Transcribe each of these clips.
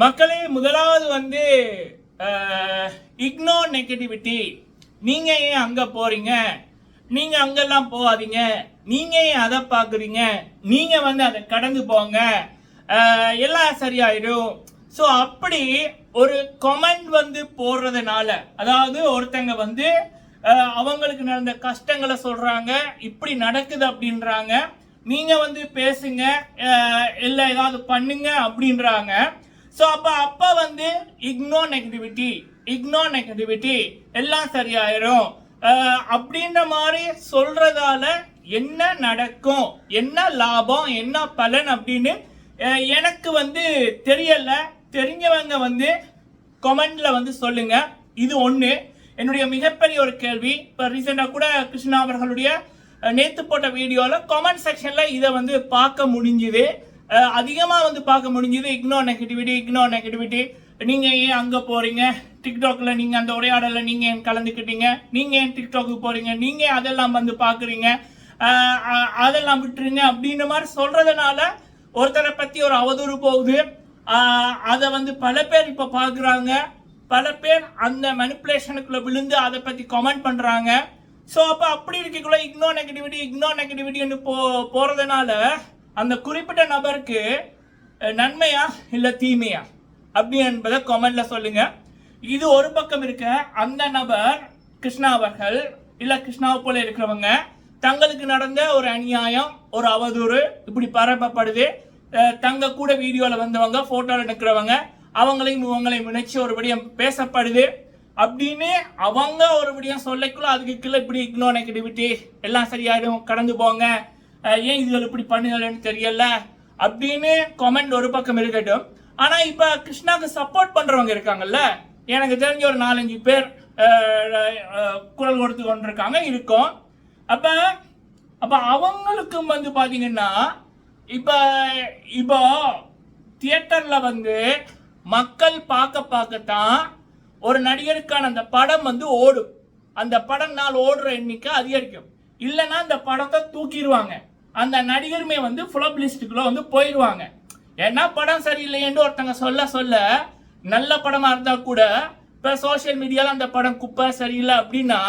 மக்களே முதலாவது வந்து இக்னோர் நெகட்டிவிட்டி நீங்கள் ஏன் அங்கே போகிறீங்க நீங்கள் அங்கெல்லாம் போகாதீங்க. நீங்கள் ஏன் அதை பார்க்குறீங்க? நீங்கள் வந்து அதை கடந்து போங்க. எல்லாம் சரியாயிடும். ஸோ அப்படி ஒரு கமெண்ட் வந்து போடுறதுனால அதாவது ஒருத்தங்க வந்து அவங்களுக்கு நடந்த கஷ்டங்களை சொல்கிறாங்க இப்படி நடக்குது அப்படின்றாங்க. நீங்கள் வந்து பேசுங்க இல்லை ஏதாவது பண்ணுங்க அப்படின்றாங்க. ஸோ அப்போ அப்போ வந்து இக்னோ நெகட்டிவிட்டி இக்னோ நெகட்டிவிட்டி எல்லாம் சரியாயிரும். அப்படின்ற மாதிரி சொல்றதால என்ன நடக்கும் என்ன லாபம் என்ன பலன் அப்படின்னு எனக்கு வந்து தெரியல. தெரிஞ்சவங்க வந்து கமெண்ட்ல வந்து சொல்லுங்க. இது ஒன்று என்னுடைய மிகப்பெரிய ஒரு கேள்வி. இப்போ ரீசெண்டாக கூட கிருஷ்ணா அவர்களுடைய நேற்று போட்ட வீடியோவில் கமெண்ட் செக்ஷனில் இதை வந்து பார்க்க முடிஞ்சுது. அதிகமாக வந்து பார்க்க முடிஞ்சுது இக்னோ நெகட்டிவிட்டி இக்னோ நெகட்டிவிட்டி நீங்கள் ஏன் அங்கே போகிறீங்க டிக்டாக்ல நீங்கள் அந்த உரையாடலில் நீங்கள் ஏன் கலந்துக்கிட்டீங்க? நீங்கள் ஏன் டிக்டாக்கு போகிறீங்க நீங்கள் அதெல்லாம் வந்து பார்க்குறீங்க? அதெல்லாம் விட்டுருங்க அப்படின்ற மாதிரி சொல்கிறதுனால ஒருத்தரை பற்றி ஒரு அவதூறு போகுது. அதை வந்து பல பேர் இப்போ பார்க்குறாங்க. பல பேர் அந்த மனிப்புலேஷனுக்குள்ள விழுந்து அதை பற்றி கமெண்ட் பண்ணுறாங்க ஸோ அப்போ அப்படி இருக்கக்குள்ள இக்னோ நெகட்டிவிட்டி இக்னோ நெகட்டிவிட்டின்னு போ போகிறதுனால அந்த குறிப்பிட்ட நபருக்கு நன்மையா இல்லை தீமையா? அப்படி என்பதை கமெண்ட்ல சொல்லுங்க. இது ஒரு பக்கம் இருக்க அந்த நபர் கிருஷ்ணா அவர்கள் இல்லை கிருஷ்ணாவை போல இருக்கிறவங்க தங்களுக்கு நடந்த ஒரு அநியாயம் ஒரு அவதூறு இப்படி பரப்பப்படுது. தங்க கூட வீடியோவில் வந்தவங்க ஃபோட்டோவில் நிற்கிறவங்க அவங்களையும் இவங்களையும் நினைச்சு ஒரு விடயம் பேசப்படுது. அப்படின்னு அவங்க ஒரு விடயம் சொல்லக்குள்ள அதுக்கு கீழே இப்படி இக்னோ நெகட்டிவிட்டி எல்லாம் சரியாயிடும் கடந்து போங்க ஏன் இதுகள் இப்படி பண்ணுங்கன்னு தெரியல அப்படின்னு கமெண்ட் ஒரு பக்கம் இருக்கட்டும். ஆனால் இப்போ கிருஷ்ணாவுக்கு சப்போர்ட் பண்ணுறவங்க இருக்காங்கல்ல? எனக்கு தெரிஞ்ச ஒரு நாலஞ்சு பேர் குரல் கொடுத்து கொண்டிருக்காங்க இருக்கும். அப்போ அப்போ அவங்களுக்கும் வந்து பார்த்தீங்கன்னா இப்போ இப்போ தியேட்டரில் வந்து மக்கள் பார்க்க பார்க்கத்தான் ஒரு நடிகருக்கான அந்த படம் வந்து ஓடும். அந்த படம் நாள் ஓடுற எண்ணிக்கை அதிகரிக்கும். இல்லைன்னா அந்த படத்தை தூக்கிடுவாங்க. அந்த நடிகருமே வந்து ஃபிளப் லிஸ்ட்டுக்குள்ளே வந்து போயிடுவாங்க. ஏன்னா படம் சரியில்லைன்னு ஒருத்தங்க சொல்ல சொல்ல நல்ல படமாக இருந்தால் கூட இப்போ சோஷியல் மீடியாவில் அந்த படம் குப்பை சரியில்லை அப்படின்னா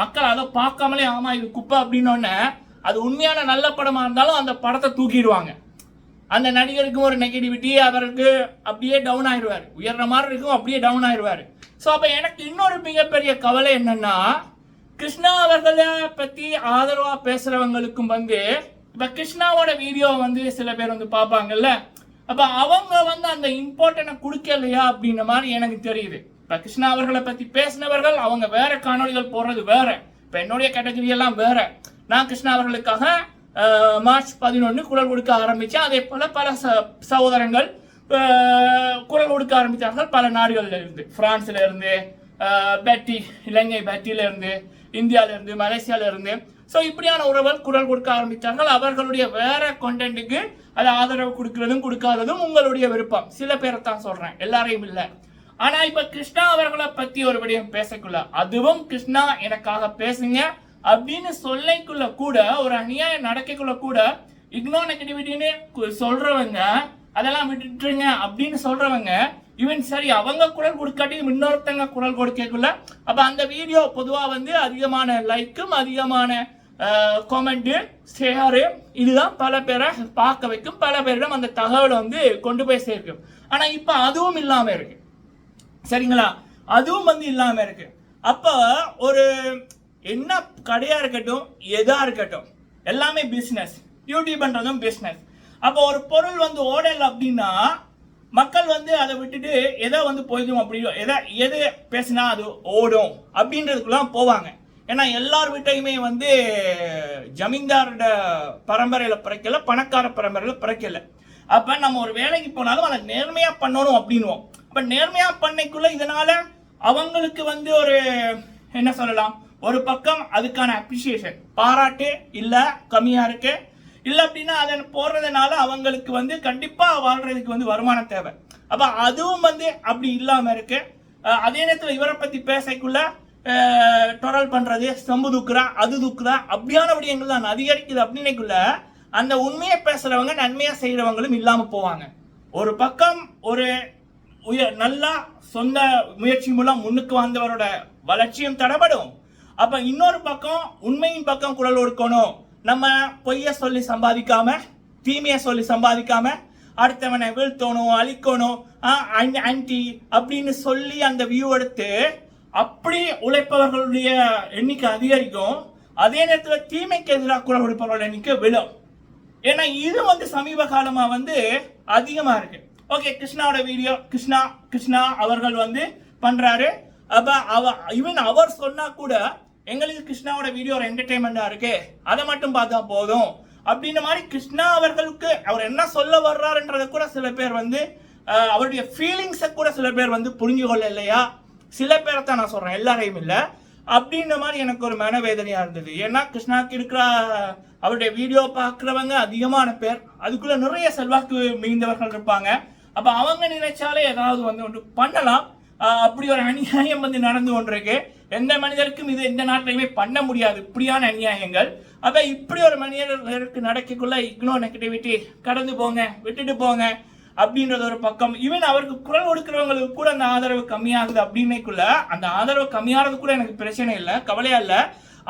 மக்கள் அதை பார்க்காமலே ஆமா இது குப்பை அப்படின்னோடனே அது உண்மையான நல்ல படமாக இருந்தாலும் அந்த படத்தை தூக்கிடுவாங்க. அந்த நடிகருக்கும் ஒரு நெகட்டிவிட்டி அவருக்கு அப்படியே டவுன் ஆயிடுவார். உயர்ற மாதிரி இருக்கும் அப்படியே டவுன் ஆயிடுவார். ஸோ அப்போ எனக்கு இன்னொரு மிகப்பெரிய கவலை என்னன்னா கிருஷ்ணா அவர்களை பற்றி ஆதரவாக பேசுகிறவங்களுக்கும் வந்து இப்போ கிருஷ்ணாவோட வீடியோ வந்து சில பேர் வந்து பார்ப்பாங்கல்ல? அப்போ அவங்க வந்து அந்த இம்பார்ட்டனை கொடுக்கலையா அப்படின்ற மாதிரி எனக்கு தெரியுது. இப்போ கிருஷ்ணா அவர்களை பற்றி பேசினவர்கள் அவங்க வேற காணொளிகள் போடுறது வேற. இப்போ என்னுடைய கேட்டகரி எல்லாம் வேற. நான் கிருஷ்ணா அவர்களுக்காக மார்ச் பதினொன்று குரல் கொடுக்க ஆரம்பித்தேன் அதே போல் பல ச சகோதரங்கள் குரல் கொடுக்க ஆரம்பித்தார்கள் பல நாடுகளில் இருந்து. பிரான்ஸ்ல இருந்து பெட்டி இலங்கை பேட்டியில இருந்து இந்தியாவிலேருந்து இருந்து. ஸோ இப்படியான உறவுகள் குரல் கொடுக்க ஆரம்பித்தார்கள் அவர்களுடைய வேற கண்டென்ட்டுக்கு அது ஆதரவு கொடுக்கறதும் கொடுக்காததும் உங்களுடைய விருப்பம். சில பேரை தான் சொல்கிறேன் எல்லாரையும் இல்லை. ஆனா இப்ப கிருஷ்ணா அவர்களை பத்தி ஒரு விடயம் பேசக்குள்ள. அதுவும் கிருஷ்ணா எனக்காக பேசுங்க அப்படின்னு சொல்லைக்குள்ள கூட ஒரு அநியாயம் நடக்கக்குள்ள கூட இக்னோ நெகட்டிவிட்டின்னு கு- சொல்றவங்க அதெல்லாம் விட்டுட்டுருங்க அப்படின்னு சொல்றவங்க ஈவன் சரி அவங்க குரல் கொடுக்காட்டி இன்னொருத்தங்க குரல் கொடுக்கக்குள்ள அப்ப அந்த வீடியோ பொதுவா வந்து அதிகமான லைக்கும் அதிகமான காமெண்ட்டு ஷேரு இதுதான் பல பேரை பார்க்க வைக்கும். பல பேரிடம் அந்த தகவலை வந்து கொண்டு போய் சேர்க்கும். ஆனா இப்ப அதுவும் இல்லாம இருக்கு. சரிங்களா? அதுவும் வந்து இல்லாம இருக்கு. அப்போ ஒரு என்ன கடையா இருக்கட்டும் எதா இருக்கட்டும் எல்லாமே பிஸ்னஸ் பிசினஸ் யூடியூப்ன்றதும் பிஸ்னஸ் அப்போ ஒரு பொருள் வந்து ஓடல் அப்படின்னா மக்கள் வந்து அதை விட்டுட்டு எதை வந்து போயிடும் அப்படி எதை எது பேசினா அது ஓடும் அப்படின்றதுக்குலாம் போவாங்க. ஏன்னா எல்லார் வீட்டையுமே வந்து ஜமீன்தாரோட பரம்பரையில் பிறக்கல பணக்கார பரம்பரையில் பிறக்கல. அப்போ நம்ம ஒரு வேலைக்கு போனாலும் அதை நேர்மையாக பண்ணணும் அப்படின்னுவோம். அப்போ நேர்மையாக பண்ணைக்குள்ள இதனால் அவங்களுக்கு வந்து ஒரு என்ன சொல்லலாம் ஒரு பக்கம் அதுக்கான அப்ரிசியேஷன் பாராட்டு இல்லை கம்மியாக இருக்குது இல்லை அப்படின்னா அதை போடுறதுனால அவங்களுக்கு வந்து கண்டிப்பாக வாழ்றதுக்கு வந்து வருமானம் தேவை. அப்போ அதுவும் வந்து அப்படி இல்லாமல் இருக்கு. அதே நேரத்தில் இவரை பற்றி பேசக்குள்ள டொரல் பண்ணுறது செம்பு தூக்குறா அது தூக்குறா அப்படியான விடயங்கள் தான் அதிகரிக்குது அப்படின்னைக்குள்ள அந்த உண்மையை பேசுகிறவங்க நன்மையாக செய்கிறவங்களும் இல்லாமல் போவாங்க. ஒரு பக்கம் ஒரு உய நல்லா சொந்த முயற்சி மூலம் முன்னுக்கு வந்தவரோட வளர்ச்சியும் தடப்படும் அப்போ இன்னொரு பக்கம் உண்மையின் பக்கம் குரல் கொடுக்கணும். நம்ம பொய்ய சொல்லி சம்பாதிக்காம தீமையை சொல்லி சம்பாதிக்காம அடுத்தவனை வீழ்த்தணும் அழிக்கணும் ஆன்டி அப்படின்னு சொல்லி அந்த வியூ எடுத்து அப்படி உழைப்பவர்களுடைய எண்ணிக்கை அதிகரிக்கும். அதே நேரத்தில் தீமைக்கு எதிராக குரல் கொடுப்பவர்களோட எண்ணிக்கை விழும். ஏன்னா இது வந்து சமீப காலமாக வந்து அதிகமாக இருக்கு. ஓகே கிருஷ்ணாவோட வீடியோ கிருஷ்ணா கிருஷ்ணா அவர்கள் வந்து பண்ணுறாரு அப்போ அவ ஈவன் அவர் சொன்னா கூட எங்களுக்கு கிருஷ்ணாவோட வீடியோ ஒரு என்டர்டைன்மெண்டா இருக்கு அதை மட்டும் பார்த்தா போதும். அப்படின்ற மாதிரி கிருஷ்ணா அவர்களுக்கு அவர் என்ன சொல்ல வர்றாருன்றதை கூட சில பேர் வந்து அவருடைய ஃபீலிங்ஸை கூட சில பேர் வந்து புரிஞ்சு கொள்ள இல்லையா? சில பேரை தான் நான் சொல்கிறேன் எல்லாரையும் இல்லை. அப்படின்ற மாதிரி எனக்கு ஒரு மனவேதனையாக இருந்தது. ஏன்னா கிருஷ்ணாவுக்கு இருக்கிற அவருடைய வீடியோ பார்க்குறவங்க அதிகமான பேர். அதுக்குள்ள நிறைய செல்வாக்கு மிகுந்தவர்கள் இருப்பாங்க. அப்போ அவங்க நினைச்சாலே ஏதாவது வந்து ஒன்று பண்ணலாம். அப்படி ஒரு அநியாயம் வந்து நடந்து கொண்டிருக்கு. எந்த மனிதருக்கும் இது எந்த நாட்டிலையுமே பண்ண முடியாது. இப்படியான அநியாயங்கள். அப்ப இப்படி ஒரு மனிதர்களுக்கு நடக்கக்குள்ள இக்னோர் நெகட்டிவிட்டி கடந்து போங்க விட்டுட்டு போங்க அப்படின்றது ஒரு பக்கம். ஈவன் அவருக்கு குரல் கொடுக்குறவங்களுக்கு கூட அந்த ஆதரவு கம்மியாகுது அப்படின்னைக்குள்ள அந்த ஆதரவு கம்மியாகிறது கூட எனக்கு பிரச்சனை இல்லை கவலையா இல்லை.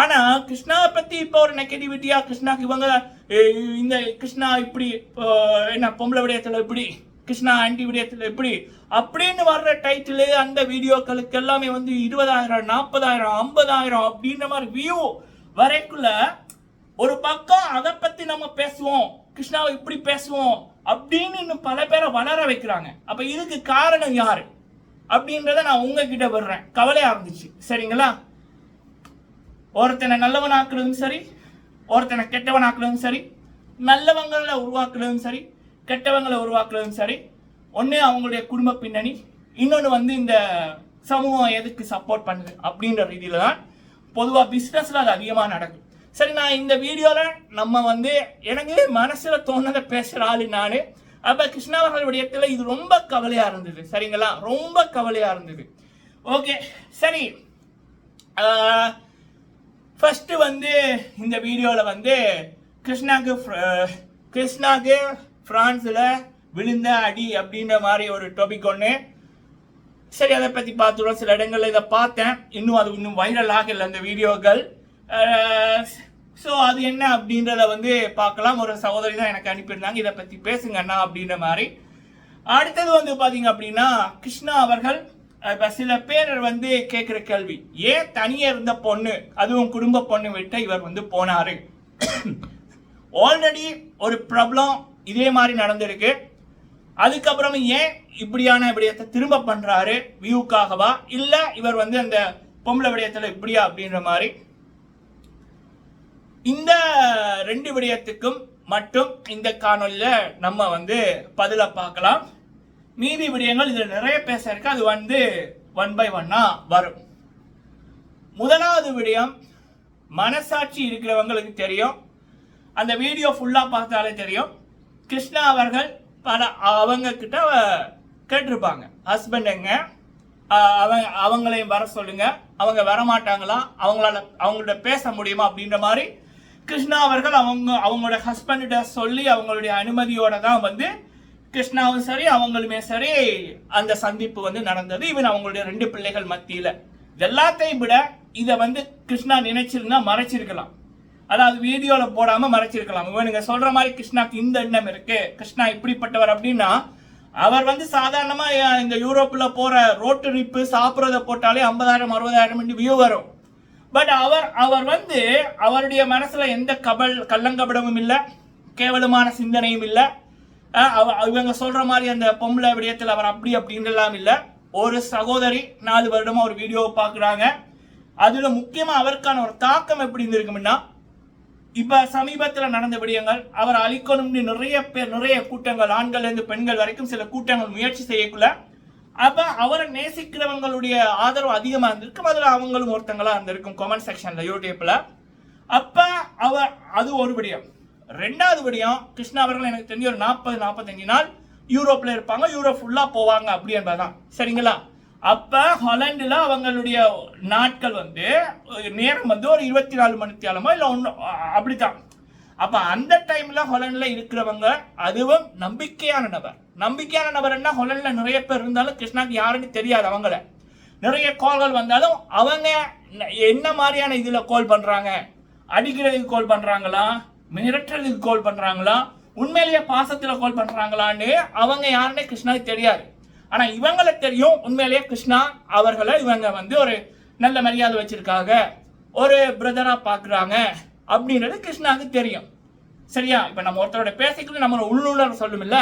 ஆனா கிருஷ்ணாவை பத்தி இப்போ ஒரு நெகட்டிவிட்டியா கிருஷ்ணாக்கு இவங்க இந்த கிருஷ்ணா இப்படி இப்போ என்ன பொம்பளை விடயத்துல இப்படி கிருஷ்ணா ஆண்டி விடயத்தில் எப்படி? அப்படின்னு வர்ற டைட்டிலு அந்த வீடியோக்களுக்கு எல்லாமே வந்து இருபதாயிரம் நாற்பதாயிரம் ஐம்பதாயிரம் அப்படின்ற மாதிரி வியூ வரைக்குள்ள ஒரு பக்கம் அதை பத்தி நம்ம பேசுவோம். கிருஷ்ணாவை இப்படி பேசுவோம் அப்படின்னு இன்னும் பல பேரை வளர வைக்கிறாங்க. அப்ப இதுக்கு காரணம் யாரு? அப்படின்றத நான் உங்ககிட்ட வர்றேன் கவலையா இருந்துச்சு. சரிங்களா? ஒருத்தனை நல்லவன் ஆக்குறதும் சரி ஒருத்தனை கெட்டவன் ஆக்குறதும் சரி நல்லவங்களை உருவாக்குறதும் சரி கெட்டவங்களை உருவாக்குறதும் சரி ஒன்று அவங்களுடைய குடும்ப பின்னணி இன்னொன்று வந்து இந்த சமூகம் எதுக்கு சப்போர்ட் பண்ணுது அப்படின்ற ரீதியில் தான் பொதுவாக பிஸ்னஸில் அது அதிகமாக நடக்கும் சரி நான் இந்த வீடியோவில் நம்ம வந்து எனக்கு மனசில் தோணுதை பேசுகிற ஆளு நான். அப்போ கிருஷ்ணாவர்கள் விடயத்தில் இது ரொம்ப கவலையாக இருந்தது. சரிங்களா? ரொம்ப கவலையாக இருந்தது. ஓகே சரி. ஃபஸ்ட்டு வந்து இந்த வீடியோவில் வந்து கிருஷ்ணாக்கு கிருஷ்ணாக்கு ஃப்ரான்ஸில் விழுந்த அடி அப்படின்ற மாதிரி ஒரு டாபிக் ஒன்று சரி அதை பற்றி பார்த்துருவோம் சில இடங்களில் இதை பார்த்தேன். இன்னும் அது இன்னும் வைரல் ஆகலை அந்த வீடியோக்கள். ஸோ அது என்ன அப்படின்றத வந்து பார்க்கலாம். ஒரு சகோதரி தான் எனக்கு அனுப்பியிருந்தாங்க. இதை பற்றி பேசுங்க அண்ணா அப்படின்ற மாதிரி. அடுத்தது வந்து பார்த்தீங்க அப்படின்னா கிருஷ்ணா அவர்கள் இப்போ சில பேர் வந்து கேட்குற கேள்வி ஏன் தனியே இருந்த பொண்ணு அதுவும் குடும்ப பொண்ணு விட்டு இவர் வந்து போனார்? ஆல்ரெடி ஒரு ப்ராப்ளம் இதே மாதிரி நடந்திருக்கு. அதுக்கப்புறம் ஏன் இப்படியான விடயத்தை திரும்ப பண்றாரு? வியூக்காகவா? இல்ல இவர் வந்து அந்த பொம்பளை விடயத்துல இப்படியா அப்படின்ற மாதிரி? இந்த ரெண்டு விடயத்துக்கும் மட்டும் இந்த காணொலியில நம்ம வந்து பதில பார்க்கலாம். மீதி விடயங்கள் இதுல நிறைய பேச இருக்கு. அது வந்து ஒன் பை ஒன்னா வரும். முதலாவது விடயம் மனசாட்சி இருக்கிறவங்களுக்கு தெரியும். அந்த வீடியோ ஃபுல்லா பார்த்தாலே தெரியும். கிருஷ்ணா அவர்கள் பல அவங்க கிட்ட கேட்டிருப்பாங்க. ஹஸ்பண்ட் எங்க? அவங்க அவங்களையும் வர சொல்லுங்க. அவங்க வரமாட்டாங்களா? அவங்களால அவங்கள்ட்ட பேச முடியுமா? அப்படின்ற மாதிரி கிருஷ்ணா அவர்கள் அவங்க அவங்களோட ஹஸ்பண்ட சொல்லி அவங்களுடைய அனுமதியோட தான் வந்து கிருஷ்ணாவும் சரி அவங்களுமே சரி அந்த சந்திப்பு வந்து நடந்தது. இவன் அவங்களுடைய ரெண்டு பிள்ளைகள் மத்தியில். இது எல்லாத்தையும் விட இதை வந்து கிருஷ்ணா நினைச்சிருந்தா மறைச்சிருக்கலாம். அதாவது வீடியோவில் போடாமல் மறைச்சிருக்கலாம். இவனுங்க சொல்கிற மாதிரி கிருஷ்ணாக்கு இந்த எண்ணம் இருக்குது கிருஷ்ணா இப்படிப்பட்டவர் அப்படின்னா அவர் வந்து சாதாரணமாக இந்த யூரோப்பில் போகிற ரோட்டு ரிப்பு சாப்பிட்றத போட்டாலே ஐம்பதாயிரம் அறுபதாயிரம் வியூ வரும். பட் அவர் அவர் வந்து அவருடைய மனசில் எந்த கபல் கள்ளங்கபடமும் இல்லை கேவலமான சிந்தனையும் இல்லை. அவ- இவங்க சொல்கிற மாதிரி அந்த பொம்பளை விடயத்தில் அவர் அப்படி அப்படின்றலாம் இல்லை. ஒரு சகோதரி நாலு வருடமாக ஒரு வீடியோவை பார்க்குறாங்க அதில் முக்கியமாக அவருக்கான ஒரு தாக்கம் எப்படி இருந்திருக்கும்னா இப்போ சமீபத்தில் நடந்த விடயங்கள் அவர் அழிக்கணும்னு நிறைய பேர் நிறைய கூட்டங்கள் ஆண்கள் இருந்து பெண்கள் வரைக்கும் சில கூட்டங்கள் முயற்சி செய்யக்குள்ள அப்போ அவரை நேசிக்கிறவங்களுடைய ஆதரவு அதிகமாக இருந்திருக்கும். அதில் அவங்களும் ஒருத்தங்களாக இருந்திருக்கும் கமெண்ட் செக்ஷனில் யூடியூப்பில் அப்போ அவர் அது ஒரு விடயம். ரெண்டாவது விடயம் கிருஷ்ணா அவர்கள் எனக்கு தெரிஞ்ச ஒரு நாற்பது நாற்பத்தஞ்சு நாள் யூரோப்பில் இருப்பாங்க. யூரோப் ஃபுல்லாக போவாங்க அப்படி என்பதுதான். சரிங்களா? அப்ப ஹாலண்டுல அவங்களுடைய நாட்கள் வந்து நேரம் வந்து ஒரு இருபத்தி நாலு மணி தேலமோ இல்லை ஒன்று அப்படித்தான். அப்போ அந்த டைம்ல ஹொலண்டில் இருக்கிறவங்க அதுவும் நம்பிக்கையான நபர். நம்பிக்கையான நபர்னா ஹொலண்டில் நிறைய பேர் இருந்தாலும் கிருஷ்ணாக்கு யாருன்னு தெரியாது அவங்கள. நிறைய கால்கள் வந்தாலும் அவங்க என்ன மாதிரியான இதில் கால் பண்ணுறாங்க அடிக்கிறதுக்கு கால் பண்ணுறாங்களா மிரட்டுறதுக்கு கால் பண்ணுறாங்களா உண்மையிலேயே பாசத்தில் கால் பண்ணுறாங்களான்னு அவங்க யாருன்னே கிருஷ்ணாக்கு தெரியாது. ஆனா இவங்களை தெரியும். உண்மையிலேயே கிருஷ்ணா அவர்களை இவங்க வந்து ஒரு நல்ல மரியாதை வச்சிருக்காங்க. ஒரு பிரதரா பாக்குறாங்க அப்படின்றது கிருஷ்ணாவுக்கு தெரியும். சரியா? இப்ப நம்ம ஒருத்தரோட பேசிக்கல நம்ம சொல்லும் இல்ல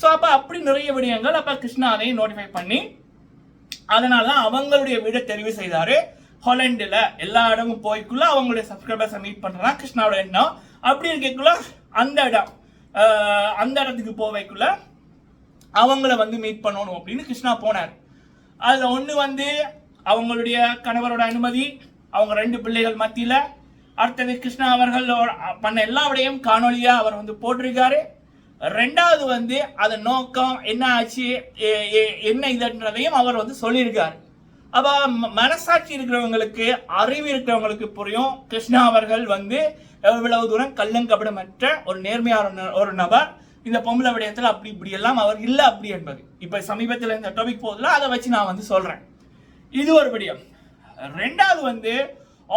ஸோ அப்ப அப்படி நிறைய விடயங்கள் அப்ப கிருஷ்ணா அதையும் நோட்டிஃபை பண்ணி அதனால தான் அவங்களுடைய வீடை தெரிவு செய்தாரு. ஹாலண்டில் எல்லா இடமும் போய்க்குள்ள அவங்களுடைய சப்ஸ்கிரைபர்ஸை மீட் பண்ணுறான் கிருஷ்ணாவோட எண்ணம். அப்படி இருக்கக்குள்ள அந்த இடம் அந்த இடத்துக்கு போவைக்குள்ள அவங்கள வந்து மீட் பண்ணணும் அப்படின்னு கிருஷ்ணா போனார். அதில் ஒன்று வந்து அவங்களுடைய கணவரோட அனுமதி அவங்க ரெண்டு பிள்ளைகள் மத்தியில். அடுத்தது கிருஷ்ணா அவர்கள் பண்ண எல்லாவிடையும் காணொலியாக அவர் வந்து போட்டிருக்காரு. ரெண்டாவது வந்து அதன் நோக்கம் என்ன ஆச்சு என்ன இதுன்றதையும் அவர் வந்து சொல்லியிருக்காரு. அப்போ மனசாட்சி இருக்கிறவங்களுக்கு அறிவு இருக்கிறவங்களுக்கு புரியும். கிருஷ்ணா அவர்கள் வந்து எவ்வளவு தூரம் கள்ளங்கபடமற்ற ஒரு நேர்மையான ந- ஒரு நபர். இந்த பொம்பளை விடயத்தில் அப்படி இப்படி எல்லாம் அவர் இல்லை அப்படி என்பது. இப்போ சமீபத்தில் இந்த டாபிக் போதில் அதை வச்சு நான் வந்து சொல்கிறேன் இது ஒரு விடயம். ரெண்டாவது வந்து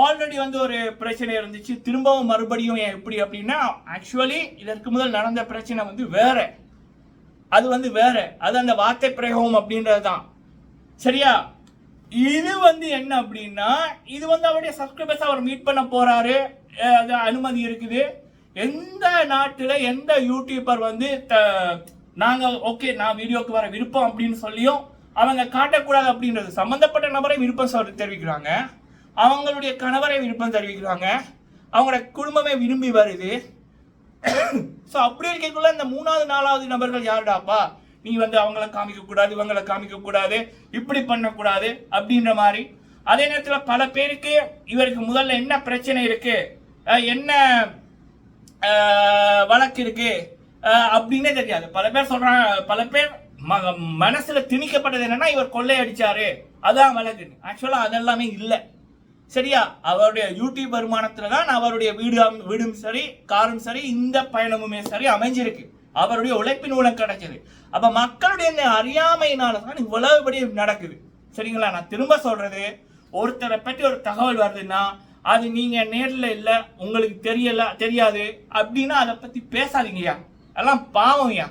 ஆல்ரெடி வந்து ஒரு பிரச்சனை இருந்துச்சு. திரும்பவும் மறுபடியும் ஏன் எப்படி அப்படின்னா ஆக்சுவலி இதற்கு முதல் நடந்த பிரச்சனை வந்து வேற. அது வந்து வேற. அது அந்த வார்த்தை பிரயோகம் அப்படின்றது தான் சரியா? இது வந்து என்ன அப்படின்னா இது வந்து அவருடைய சப்ஸ்கிரைபர்ஸ் அவர் மீட் பண்ண போறாரு. அது அனுமதி இருக்குது. எந்த நாட்டில் எந்த யூடியூபர் வந்து த- ஓகே நான் வீடியோக்கு வர விருப்பம் அப்படின்னு சொல்லியும் அவங்க காட்டக்கூடாது அப்படின்றது சம்மந்தப்பட்ட நபரை விருப்பம் சொல் தெரிவிக்கிறாங்க. அவங்களுடைய கணவரை விருப்பம் தெரிவிக்கிறாங்க. அவங்களோட குடும்பமே விரும்பி வருது. ஸோ அப்படி இருக்கக்குள்ள இந்த மூணாவது நாலாவது நபர்கள் யாருடாப்பா? நீ வந்து அவங்கள காமிக்கக்கூடாது இவங்களை இவங்கள இப்படி பண்ணக்கூடாது அப்படின்ற மாதிரி. அதே நேரத்தில் பல பேருக்கு இவருக்கு முதல்ல என்ன பிரச்சனை இருக்குது என்ன வழக்கு இருக்கு. அப்படின்னே தெரியாது. பல பேர் சொல்றாங்க பல பேர் ம- மனசுல திணிக்கப்பட்டது என்னன்னா இவர் கொள்ளை அடிச்சாரு. அதான் வழக்கு ஆக்சுவலா அதெல்லாமே இல்லை. சரியா? அவருடைய யூடியூப் வருமானத்துல தான் அவருடைய வீடு வீடும் சரி காரும் சரி இந்த பயணமுமே சரி அமைஞ்சிருக்கு. அவருடைய உழைப்பின் மூலம் கிடைச்சது. அப்ப மக்களுடைய இந்த அறியாமையினால தான் இவ்வளவுபடி நடக்குது. சரிங்களா? நான் திரும்ப சொல்றது ஒருத்தரை பற்றி ஒரு தகவல் வருதுன்னா அது நீங்க நேரில் இல்லை உங்களுக்கு தெரியல தெரியாது அப்படின்னா அதை பத்தி பேசாதீங்கய்யா. அதெல்லாம் பாவம்யா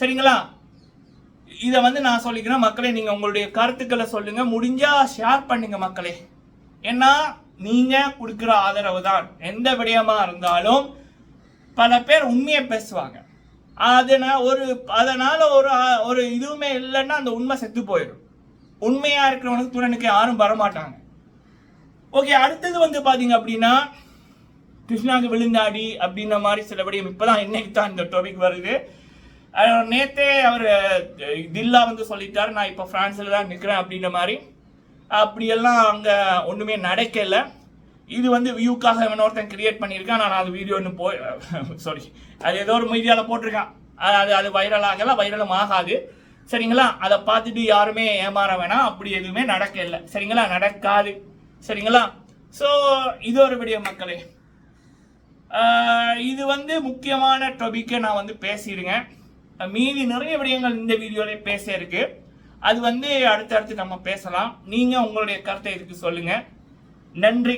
சரிங்களா? இதை வந்து நான் சொல்லிக்கிறேன் மக்களே நீங்க உங்களுடைய கருத்துக்களை சொல்லுங்க. முடிஞ்சா ஷேர் பண்ணுங்க மக்களே. ஏன்னா நீங்க கொடுக்குற ஆதரவு தான். எந்த விடயமா இருந்தாலும் பல பேர் உண்மையை பேசுவாங்க. அதனால் ஒரு அதனால் ஒரு ஒரு இதுவுமே இல்லைன்னா அந்த உண்மை செத்து போயிடும். உண்மையாக இருக்கிறவனுக்கு துணனுக்கு யாரும் வரமாட்டாங்க. ஓகே அடுத்தது வந்து பாத்தீங்க அப்படின்னா கிருஷ்ணாக்கு விழுந்தாடி அப்படின்ற மாதிரி சில விடயம் இப்பதான் இன்னைக்கு தான் இந்த டாபிக் வருது. நேத்தே அவர் தில்லா வந்து சொல்லிட்டாரு நான் இப்போ பிரான்ஸ்ல தான் நிற்கிறேன் அப்படின்ற மாதிரி. அப்படியெல்லாம் அங்கே ஒன்றுமே நடக்கலை. இது வந்து வியூக்காக இவன் ஒருத்தன் கிரியேட் பண்ணியிருக்கான். நான் அது வீடியோ ஒன்று போய் சாரி அது ஏதோ ஒரு மீடியாவில் போட்டிருக்கான். அது அது அது வைரல் ஆகலை வைரலும் ஆகாது. சரிங்களா? அதை பார்த்துட்டு யாருமே ஏமாற வேணாம். அப்படி எதுவுமே நடக்கலை. சரிங்களா? நடக்காது. சரிங்களா? ஸோ இது ஒரு வீடியோ மக்களே. இது வந்து முக்கியமான டாபிக்கை நான் வந்து பேசிடுங்க மீதி நிறைய விடயங்கள் இந்த வீடியோவிலே பேச இருக்கு. அது வந்து அடுத்தடுத்து நம்ம பேசலாம். நீங்கள் உங்களுடைய கருத்தை இதுக்கு சொல்லுங்கள் நன்றி.